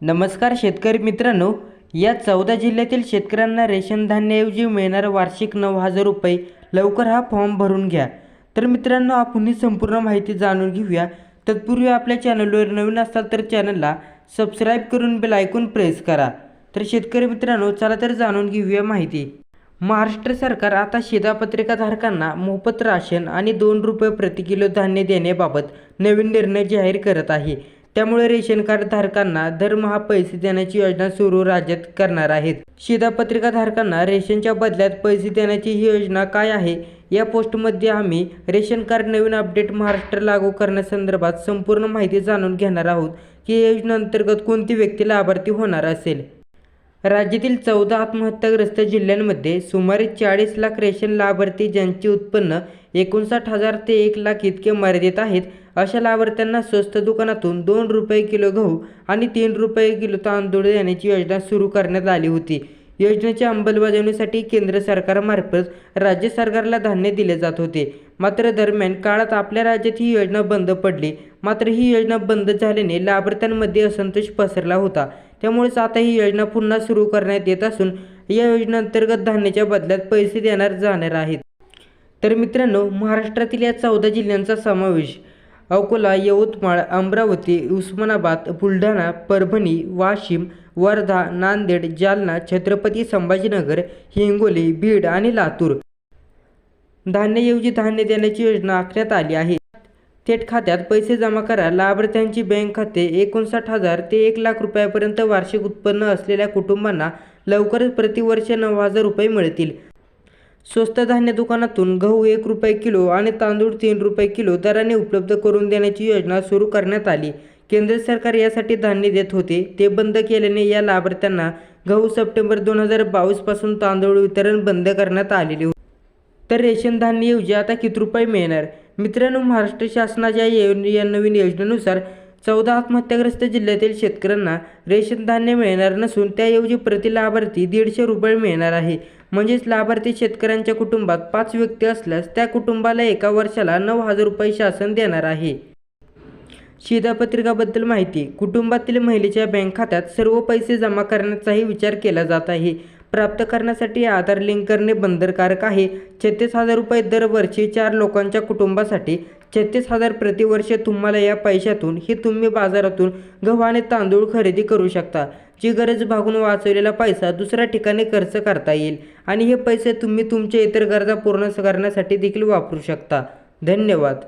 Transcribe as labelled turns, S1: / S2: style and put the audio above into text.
S1: नमस्कार शेतकरी मित्रांनो या चौदा जिल्ह्यातील शेतकऱ्यांना रेशन धान्याऐवजी मिळणार वार्षिक नऊ हजार रुपये लवकर हा फॉर्म भरून घ्या. तर मित्रांनो आपण ही संपूर्ण माहिती जाणून घेऊया. तत्पूर्वी आपल्या चॅनलवर नवीन असाल तर चॅनलला सबस्क्राईब करून बेल ऐकून प्रेस करा. तर शेतकरी मित्रांनो चला तर जाणून घेऊया माहिती. महाराष्ट्र सरकार आता शिधापत्रिकाधारकांना मोफत राशन आणि दोन रुपये प्रति किलो धान्य देण्याबाबत नवीन निर्णय जाहीर करत आहे. त्यामुळे रेशन कार्ड धारकांना दरमहा पैसे देण्याची योजना सुरू राज्यात करणार आहेत. शिधापत्रिकाधारकांना रेशनच्या बदल्यात पैसे देण्याची ही योजना काय आहे? या पोस्टमध्ये आम्ही रेशन कार्ड नवीन अपडेट महाराष्ट्र लागू करण्यासंदर्भात संपूर्ण माहिती जाणून घेणार आहोत. की योजनेअंतर्गत कोणती व्यक्ती लाभार्थी होणार असेल? राज्यातील चौदा आत्महत्याग्रस्त जिल्ह्यांमध्ये सुमारे चाळीस लाख रेशन लाभार्थी ज्यांचे उत्पन्न एकोणसाठ हजार ते एक लाख इतके मर्यादित आहेत अशा लाभार्थ्यांना स्वस्त दुकानातून दोन रुपये किलो गहू आणि तीन रुपये किलो तांदूळ देण्याची योजना सुरू करण्यात आली होती. योजनेच्या अंमलबजावणीसाठी केंद्र सरकारमार्फत राज्य सरकारला धान्य दिले जात होते. मात्र दरम्यान काळात आपल्या राज्यात ही योजना बंद पडली. मात्र ही योजना बंद झाल्याने लाभार्थ्यांमध्ये असंतोष पसरला होता. त्यामुळेच आता ही योजना पुन्हा सुरू करण्यात येत असून या योजनेअंतर्गत धान्याच्या बदल्यात पैसे देणार जाणार आहेत. तर मित्रांनो महाराष्ट्रातील या चौदा जिल्ह्यांचा समावेश अकोला यवतमाळ अमरावती उस्मानाबाद बुलढाणा परभणी वाशिम वर्धा नांदेड जालना छत्रपती संभाजीनगर हिंगोली बीड आणि लातूर. धान्यऐवजी धान्य देण्याची योजना आखण्यात आली आहे. थेट खात्यात पैसे जमा करा. लाभार्थ्यांची बँक खाते एकोणसाठ हजार ते एक लाख रुपयापर्यंत वार्षिक उत्पन्न असलेल्या कुटुंबांना लवकरच प्रतिवर्ष नऊ हजार रुपये मिळतील. स्वस्त धान्य दुकानातून गहू एक रुपये किलो आणि तांदूळ तीन रुपये किलो दराने उपलब्ध करून देण्याची योजना सुरू करण्यात आली. केंद्र सरकार यासाठी धान्य देत होते. ते बंद केल्याने या लाभार्थ्यांना गहू सप्टेंबर दोन हजार बावीसपासून तांदूळ वितरण बंद करण्यात आलेले होते. तर रेशन धान्यऐवजी आता किती रुपये मिळणार? मित्रांनो महाराष्ट्र शासनाच्या या या नवीन योजनेनुसार चौदा आत्महत्याग्रस्त जिल्ह्यातील शेतकऱ्यांना रेशन धान्य मिळणार नसून त्याऐवजी प्रति लाभार्थी दीडशे रुपये मिळणार आहे. म्हणजेच लाभार्थी शेतकऱ्यांच्या कुटुंबात पाच व्यक्ती असल्यास त्या कुटुंबाला एका वर्षाला नऊ हजार रुपये शासन देणार आहे. शिधापत्रिकाबद्दल माहिती कुटुंबातील महिलेच्या बँक खात्यात सर्व पैसे जमा करण्याचाही विचार केला जात आहे. प्राप्त करण्यासाठी आधार लिंक करणे बंधनकारक आहे. छत्तीस हजार रुपये दरवर्षी चार लोकांच्या कुटुंबासाठी छत्तीस हजार प्रतिवर्ष तुम्हाला या पैशातून हे तुम्ही बाजारातून गहू आणि तांदूळ खरेदी करू शकता. जी गरज भागून वाचवलेला पैसा दुसऱ्या ठिकाणी खर्च करता येईल आणि हे पैसे तुम्ही तुमच्या इतर गरजा पूर्ण करण्यासाठी देखील वापरू शकता. धन्यवाद.